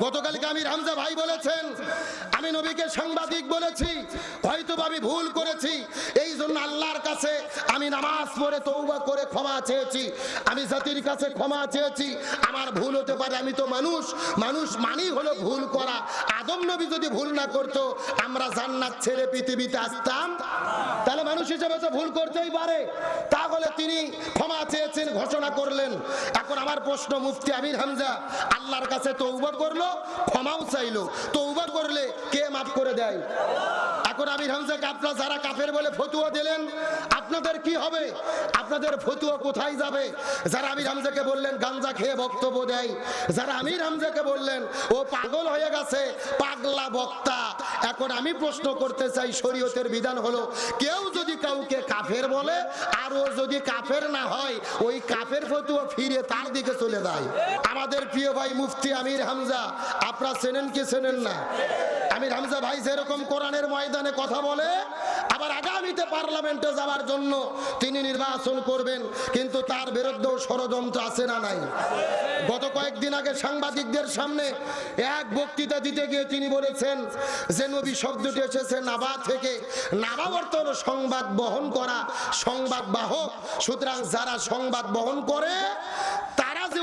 গতকালকে আমির হামজা ভাই বলেছেন, আমি নবীকে সাংবাদিক বলেছি হয়তো আমি ভুল করেছি এই জন্য আল্লাহর কাছে আমি নামাজ পড়ে তৌবা করে ক্ষমা চেয়েছি, আমি জাতির কাছে ক্ষমা চেয়েছি, আমার ভুল হতে পারে, আমি তো মানুষ মানুষ মানি হলো ভুল করা, আদম নবী যদি ভুল না করতো, আমরা জান্নাত ছেড়ে পৃথিবীতে আসতাম, তাহলে মানুষ হিসেবে তো ভুল করতেই পারে, তাহলে তিনি ক্ষমা চেয়েছেন, ঘোষণা করলেন, এখন আমার প্রশ্ন, মুফতি আমির হামজা, আল্লাহর কাছে তৌবা করল? ক্ষমাও চাইলো। তৌবা করলে কে মাফ করে দেয়? এখন আমির হামজাকে আপনারা যারা কাফের বলে ফতুয়া দিলেন, আপনাদের কি হবে? আপনাদের ফতুয়া কোথায় যাবে? যারা আমির হামজাকে বললেন, গাঞ্জা খেয়ে বক্তব্য দেয়। যারা আমির হামজাকে বললেন, ও পাগল হয়ে গেছে, পাগলা বক্তা। এখন আমি প্রশ্ন করতে চাই, শরীয়তের বিধান হলো, কেউ যদি কাউকে কাফের বলে আর ও যদি কাফের না হয়, ওই কাফের ফতুয়া ফিরে তার দিকে চলে যায়। আমাদের প্রিয় ভাই মুফতি আমির হামজা, আপনারা চেনেন কি চেনেন না? আমির হামজা ভাই যেরকম কোরআনের ময়দানে কথা বলে, আবার আগামীতে পার্লামেন্টে যাওয়ার জন্য তিনি নির্বাচন করবেন, কিন্তু তার বিরুদ্ধেও ষড়যন্ত্র আছে না নাই। গত কয়েকদিন আগে সাংবাদিকদের সামনে এক বক্তৃতা দিতে গিয়ে তিনি বলেছেন যে, নবী শব্দটি এসেছে নাবা থেকে। নাবা অর্থ সংবাদ বহন করা, সংবাদ বাহক। সুতরাং যারা সংবাদ বহন করে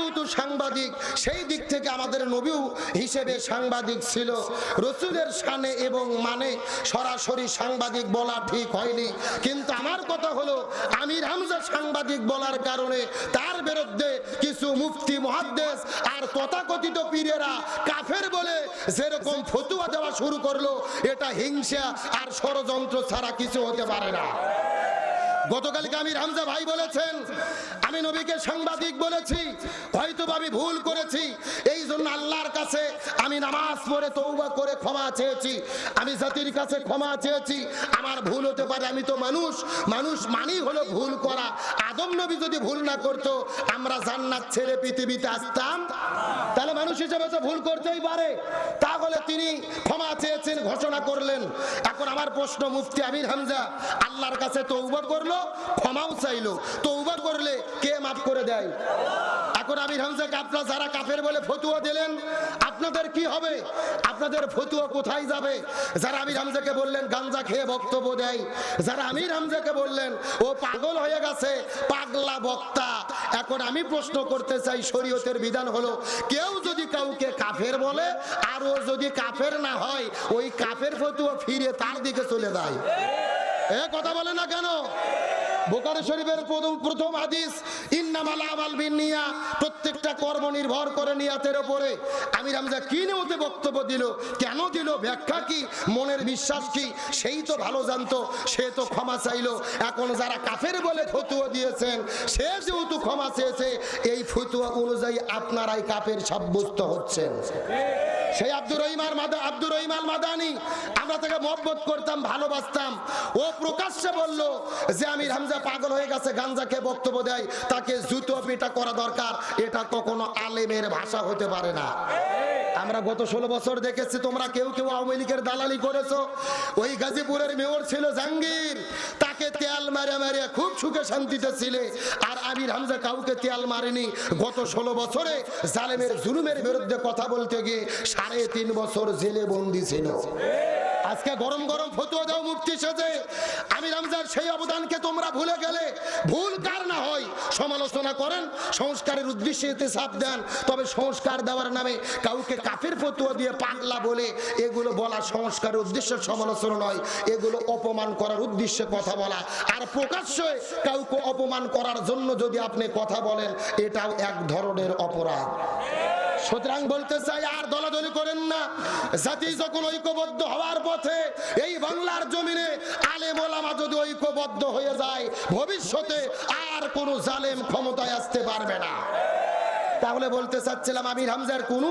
যেহেতু সাংবাদিক, সেই দিক থেকে আমাদের নবীও হিসেবে সাংবাদিক ছিল। রসুলের সানে এবং মানে সরাসরি সাংবাদিক বলা ঠিক হয়নি। কিন্তু আমার কথা হলো, আমির হামজা সাংবাদিক বলার কারণে তার বিরুদ্ধে কিছু মুফতি মহাদ্দেশ আর তথাকথিত পীরেরা কাফের বলে যেরকম ফতুয়া দেওয়া শুরু করল, এটা হিংসা আর ষড়যন্ত্র ছাড়া কিছু হতে পারে না। গতকালকে আমির হামজা ভাই বলেছেন, আমি নবীকে সাংবাদিক বলেছি হয়তো আমি ভুল করেছি, এই জন্য আল্লাহর কাছে আমি নামাজ পড়ে তৌবা করে ক্ষমা চেয়েছি, আমি জাতির কাছে ক্ষমা চেয়েছি, আমার ভুল হতে পারে, আমি তো মানুষ মানুষ মানি হলো ভুল করা, আদম নবী যদি ভুল না করতো, আমরা জান্নাত ছেড়ে পৃথিবীতে আসতাম, তাহলে মানুষ হিসেবে তো ভুল করতেই পারে, তাহলে তিনি ক্ষমা চেয়েছেন, ঘোষণা করলেন, এখন আমার প্রশ্ন, মুফতি আমির হামজা, আল্লাহর কাছে তৌবা করল ক্ষমাও চাইলো। তৌবা করলে কে মাফ করে দেয়? এখন আমির হামজাকে আপনারা যারা কাফের বলে ফতুয়া দিলেন, আপনাদের কি হবে? আপনাদের ফতুয়া কোথায় যাবে? যারা আমির হামজাকে বললেন, গাঞ্জা খেয়ে বক্তব্য দেয়। যারা আমির হামজাকে বললেন, ও পাগল হয়ে গেছে, পাগলা বক্তা। এখন আমি প্রশ্ন করতে চাই, শরীয়তের বিধান হলো, কেউ যদি কাউকে কাফের বলে, আর ও যদি কাফের না হয়, ওই কাফের ফতুয়া ফিরে তার দিকে চলে যায়। এ কথা বলে না কেন? বোকারি শরীফের প্রথম প্রথম হাদিস ইন্নামাল আমাল বিনিয়া প্রত্যেকটা কর্ম নির্ভর করে নিয়াতের উপরে আমির হামজা কি নিয়তে বক্তব্য দিল, কেন দিল, ব্যাখ্যা কি, মনের বিশ্বাস কি, সেই তো ভালো জানতো, সে তো ক্ষমা চাইলো। এখন যারা কাফের বলে ফতুয়া দিয়েছেন, সে যেহেতু ক্ষমা চেয়েছে, এই ফতুয়া অনুযায়ী আপনারাই কাফের সাব্যস্ত হচ্ছেন। সেই আব্দুর রহিমার মাদা আব্দুর রহিমাল মাদানি, আমরা তাকে মহব্বত করতাম, ভালোবাসতাম। ও প্রকাশ্যে বলল যে, আমি রামজা পাগল হয়ে গেছে, গাঞ্জাকে বক্তব্য দেয়, তাকে জুতো পিটা করা দরকার, এটা কখনো আলেমের ভাষা হতে পারে না। আমরা গত ষোলো বছর দেখেছি, তোমরা কেউ কেউ আওয়ামী লীগের দালালি করেছ। ওই গাজীপুরের মেয়র ছিল জাহাঙ্গীর। তাকে তেল মারে মারে খুব সুখে শান্তিতে ছিলে। আর আমির হামজা কাউকে তেল মারেনি। গত ষোলো বছরে জালেমের জুলুমের বিরুদ্ধে কথা বলতে গিয়ে সাড়ে তিন বছর জেলে বন্দি ছিল। আজকে গরম গরম ফতুয়া দাও মুক্তি সেজে। আমি রমজান সেই অবদানকে তোমরা ভুলে গেলে। ভুল কার না হয়? সমালোচনা করেন, সংস্কারের উদ্দেশ্যে চাপ দেন। তবে সংস্কার দেওয়ার নামে কাউকে কাফের ফতুয়া দিয়ে পাগলা বলে এগুলো বলা সংস্কারের উদ্দেশ্যে, সমালোচনা নয়। এগুলো অপমান করার উদ্দেশ্যে কথা বলা। আর প্রকাশ্যে কাউকে অপমান করার জন্য যদি আপনি কথা বলেন, এটাও এক ধরনের অপরাধ। সুতরাং বলতে চাই, আর দলাদলি করেন না। জাতি যখন ঐক্যবদ্ধ হওয়ার পথে এই বাংলার জমিনে আলেম ওলামা যদি ঐক্যবদ্ধ হয়ে যায়, ভবিষ্যতে আর কোনো জালেম ক্ষমতায় আসতে পারবে না। তাহলে বলতে চাচ্ছিলাম, আমির হামজার কোনো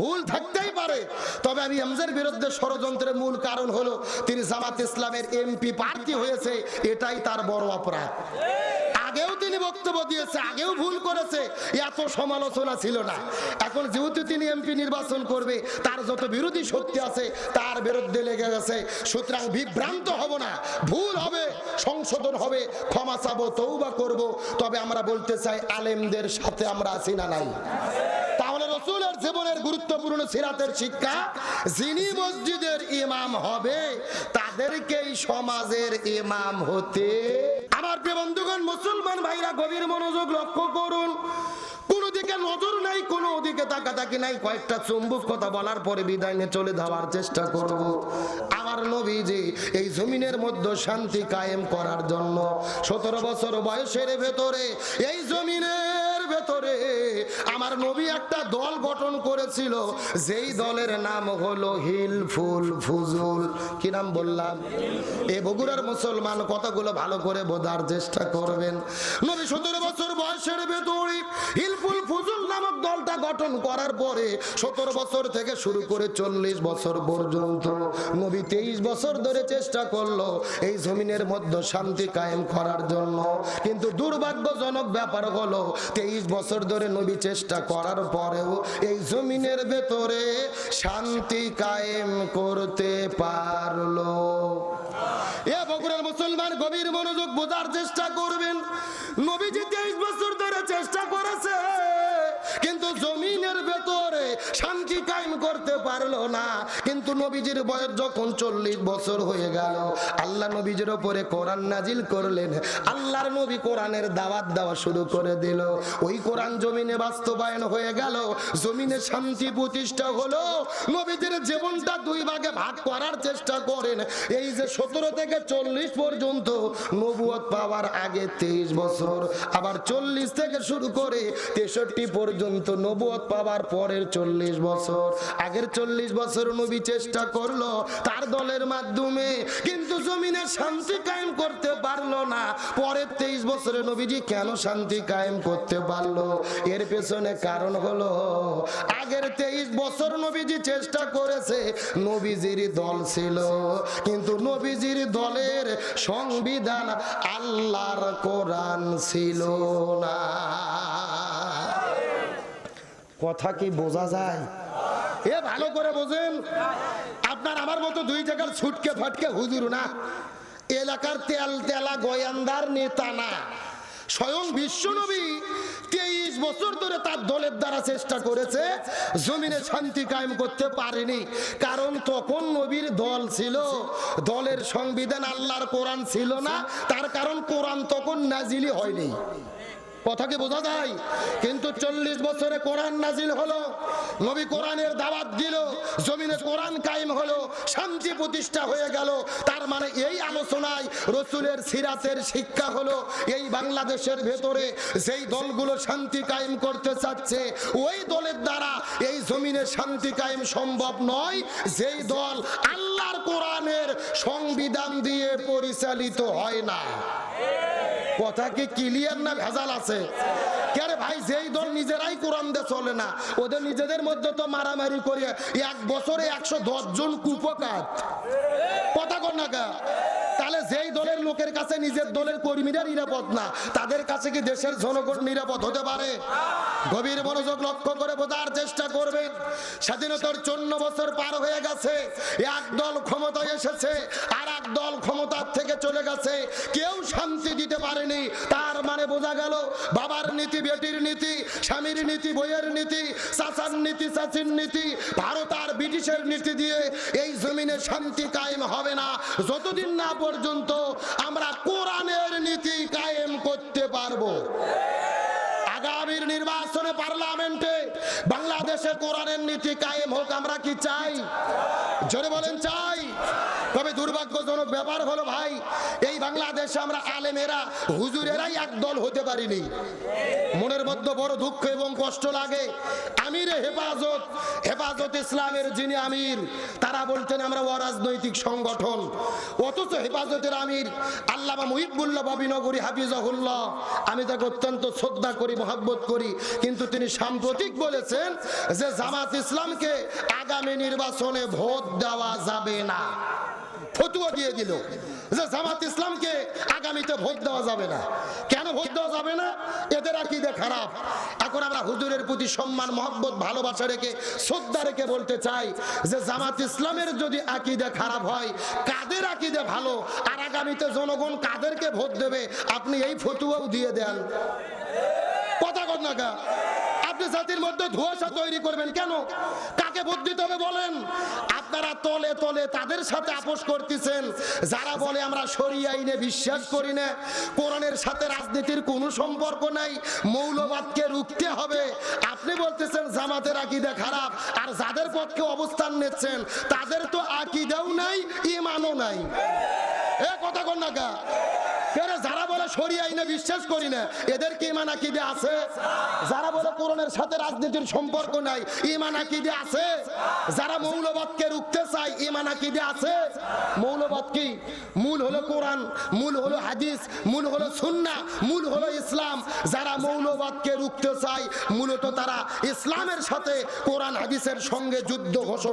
ভুল থাকতেই পারে। তবে আমি হামজার বিরুদ্ধে ষড়যন্ত্রের মূল কারণ হলো, তিনি জামাত ইসলামের এমপি প্রার্থী হয়েছে, এটাই তার বড় অপরাধ। আগেও তিনি বক্তব্য দিয়েছে, আগেও ভুল করেছে, এত সমালোচনা ছিল না। এখন যেহেতু তিনি এমপি নির্বাচন করবে, তার যত বিরোধী শক্তি আছে, তার বিরুদ্ধে লেগে গেছে। সুতরাং বিভ্রান্ত হব না, ভুল হবে, সংশোধন হবে, ক্ষমা চাবো তৌবা করব। তবে আমরা বলতে চাই, আলেমদের সাথে আমরা আছি না নাই। তাহলে রসুলের জীবনের গুরুত্বপূর্ণ সিরাতের শিক্ষা, যিনি মসজিদের ইমাম হবে, তাদেরকেই সমাজের ইমাম হতে আমার প্রিয় বন্ধুগণ, মুসলমান ভাইরা গভীর মনোযোগ লক্ষ্য করুন। কোনো দিকে নজর নাই ওদিকে তাকাতাকি নাই। কয়েকটা কথা বলার পরে বিদায় নিয়ে চলে চেষ্টা আমার এই মধ্যে শান্তি কায়েম করার জন্য সতেরো বছর বয়সের ভেতরে এই জমিনের ভেতরে আমার নবী একটা দল গঠন করেছিল, যেই দলের নাম হলো হিল ফুল ফুজুল। কি নাম বললাম? এ বগুড়ার মুসলমান কথাগুলো ভালো করে বোধার চেষ্টা করবেন। নবী সতেরো বছর বয়সের ভেতরে হিলফুল ফুজুল নামক দলটা গঠন করার পরে সতেরো বছর থেকে শুরু করে চল্লিশ বছর পর্যন্ত নবী তেইশ বছর ধরে চেষ্টা করল এই জমিনের মধ্যে শান্তি কায়েম করার জন্য। কিন্তু দুর্ভাগ্যজনক ব্যাপার হলো, তেইশ বছর ধরে নবী চেষ্টা করার পরেও এই জমিনের ভেতরে শান্তি কায়েম করতে পারল। এ বগুড়ার মুসলমান গভীর মনোযোগ বোঝার চেষ্টা করবেন। নবীজি তেইশ বছর শান্তি কায়েম করতে পারল না। কিন্তু নবীজির বয়স যখন চল্লিশ বছর হয়ে গেল, আল্লাহ নবীজির ওপরে কোরআন নাজিল করলেন। আল্লাহর নবী কোরআনের দাওয়াত দেওয়া শুরু করে দিল। ওই কোরআন জমিনে বাস্তবায়ন হয়ে গেল। জমিনে শান্তি প্রতিষ্ঠা হলো। নবীজির জীবনটা দুই ভাগে ভাগ করার চেষ্টা করেন। এই যে সতেরো থেকে চল্লিশ পর্যন্ত নবুয়ত পাওয়ার আগে তেইশ বছর, আবার চল্লিশ থেকে শুরু করে তেষট্টি পর্যন্ত নবুয়ত পাওয়ার পরের চল্লিশ বছর। আগের চল্লিশ বছর নবী চেষ্টা করল তার দলের মাধ্যমে, কিন্তু জমিনে শান্তি কায়েম করতে পারল না। পরের তেইশ বছরে নবীজি কেন শান্তি কায়েম করতে পারল? এর পেছনে কারণ হলো, আগের তেইশ বছর নবীজি চেষ্টা করেছে, নবীজির দল ছিল। কিন্তু নবীজির দলের সংবিধান আল্লাহর কোরআন ছিল না। কথা কি বোঝা যায়? এ ভালো করে বোঝেন। আপনার আমার মতো দুই জায়গার ছুটকে ফাটকে হুজুর না। এলাকার তেল তেলা গয়ান্দার নেতা না। স্বয়ং বিশ্বনবী তেইশ বছর ধরে তার দলের দ্বারা চেষ্টা করেছে, জমিনে শান্তি কায়েম করতে পারেনি। কারণ তখন নবীর দল ছিল, দলের সংবিধান আল্লাহর কোরআন ছিল না। তার কারণ কোরআন তখন নাজিলি হয়নি। কথা কি বোঝা যায়? কিন্তু চল্লিশ বছরে কোরআন নাজিল হলো, নবী কোরআনের দাওয়াত দিল, জমিনে কোরআন কায়েম হলো, শান্তি প্রতিষ্ঠা হয়ে গেল। তার মানে এই আলোচনায় রসুলের সিরাতের শিক্ষা হলো, এই বাংলাদেশের ভেতরে যেই দলগুলো শান্তি কায়েম করতে চাচ্ছে, ওই দলের দ্বারা এই জমিনে শান্তি কায়েম সম্ভব নয়, যেই দল আল্লাহর কোরআনের সংবিধান দিয়ে পরিচালিত হয় না। কথা কি ক্লিয়ার না ভেজাল আছে কেন ভাই, যেই দল নিজেরাই কোরআন দিয়ে চলে না, ওদের নিজেদের মধ্যে তো মারামারি করে এক বছরে একশো দশ জন কুপকাত কথা কর না? তাহলে যেই দলের লোকের কাছে নিজের দলের কর্মীরা নিরাপদ না, তাদের কাছে কি দেশের জনগণ নিরাপদ হতে পারে? গভীর মনোযোগ লক্ষ্য করে বোঝার চেষ্টা করবেন। স্বাধীনতার চন্ন বছর পার হয়ে গেছে এক দল ক্ষমতায় এসেছে আর এক দল ক্ষমতার থেকে চলে গেছে। কেউ শান্তি দিতে পারেনি, তার মানে বোঝা গেল বাবার নীতি, বেটির নীতি, স্বামীর নীতি, বইয়ের নীতি, চাচার নীতি, চাচির নীতি, ভারত ব্রিটিশের নীতি দিয়ে এই জমিনে শান্তি কায়েম হবে না। যতদিন না পর্যন্ত আমরা কোরআনের নীতি কায়েম করতে পারব। আগামীর নির্বাচনে পার্লামেন্টে বাংলাদেশে কোরআনের নীতি কায়েম হোক, আমরা কি চাই? জোরে বলেন, চাই। তবে দুর্ভাগ্যজনক ব্যাপার হলো ভাই, এই বাংলাদেশে আমরা আলেমেরা, হুজুরেরাই এক দল হতে পারিনি। মনের মধ্যে বড় দুঃখ এবং কষ্ট লাগে। আমিরে হেফাজত হেফাজত ইসলামের যিনি আমির, তারা বলতেন, আমরা অরাজনৈতিক সংগঠন। অথচ হেফাজতের আমির আল্লামা মুহিবুল্লাহ বাবিনগরী হাফিজাহুল্লাহ। আমি তাকে অত্যন্ত শ্রদ্ধা করি, মহাব্বত করি, কিন্তু তিনি সাম্প্রতিক বলেছেন যে জামাত ইসলামকে আগামী নির্বাচনে ভোট দেওয়া যাবে না, ফতুয়া দিয়ে দিল। যে জামাত ইসলামকে আগামীতে ভোট দেওয়া যাবে না। কেন ভোট দেওয়া যাবে না? এদের আকিদে খারাপ এখন আমরা হুজুরের প্রতি সম্মান, মহব্বত, ভালোবাসা রেখে, শ্রদ্ধা রেখে বলতে চাই যে জামাত ইসলামের যদি আকিদে খারাপ হয়, কাদের আকিদে ভালো? আর আগামীতে জনগণ কাদেরকে ভোট দেবে? আপনি এই ফতুয়াও দিয়ে দেন। কথা গা। আপনি জাতির মধ্যে ধোঁয়াশা তৈরি করবেন কেন? কাকে ভোট দিতে হবে বলেন? আপনারা তলে তলে তাদের সাথে আপোষ করতেছেন। যারা বলে আমরা সরিয়ে আইনে বিশ্বাস করি না, কোরআনের সাথে রাজনীতির কোনো সম্পর্ক নাই, মৌলবাদকে রুখতে হবে। আপনি বলতেছেন জামাতের আকিদা খারাপ, আর যাদের পক্ষে অবস্থান নিচ্ছেন, তাদের তো আকিদাও নাই, ইমানও নাই। এ কথা কন কেরে যারা বলে সরিয়ে আইনে বিশ্বাস করি না, এদের কি ইমান আকিদে আছে? যারা বলে কোরআনের সাথে রাজনীতির সম্পর্ক নাই, ইমান আকিদে আছে? যারা মৌলবাদকে রুখতে চায়, ইমান আকিদে আছে? মৌলবাদ কি? মূল হলো কোরআন, মূল হলো হাদিস, মূল হলো সুন্না, মূল হলো ইসলাম। যারা মৌলবাদকে রুখতে চায়, মূলত তারা ইসলামের সাথে কোরআন, হাদিসের সঙ্গে যুদ্ধ ঘোষণা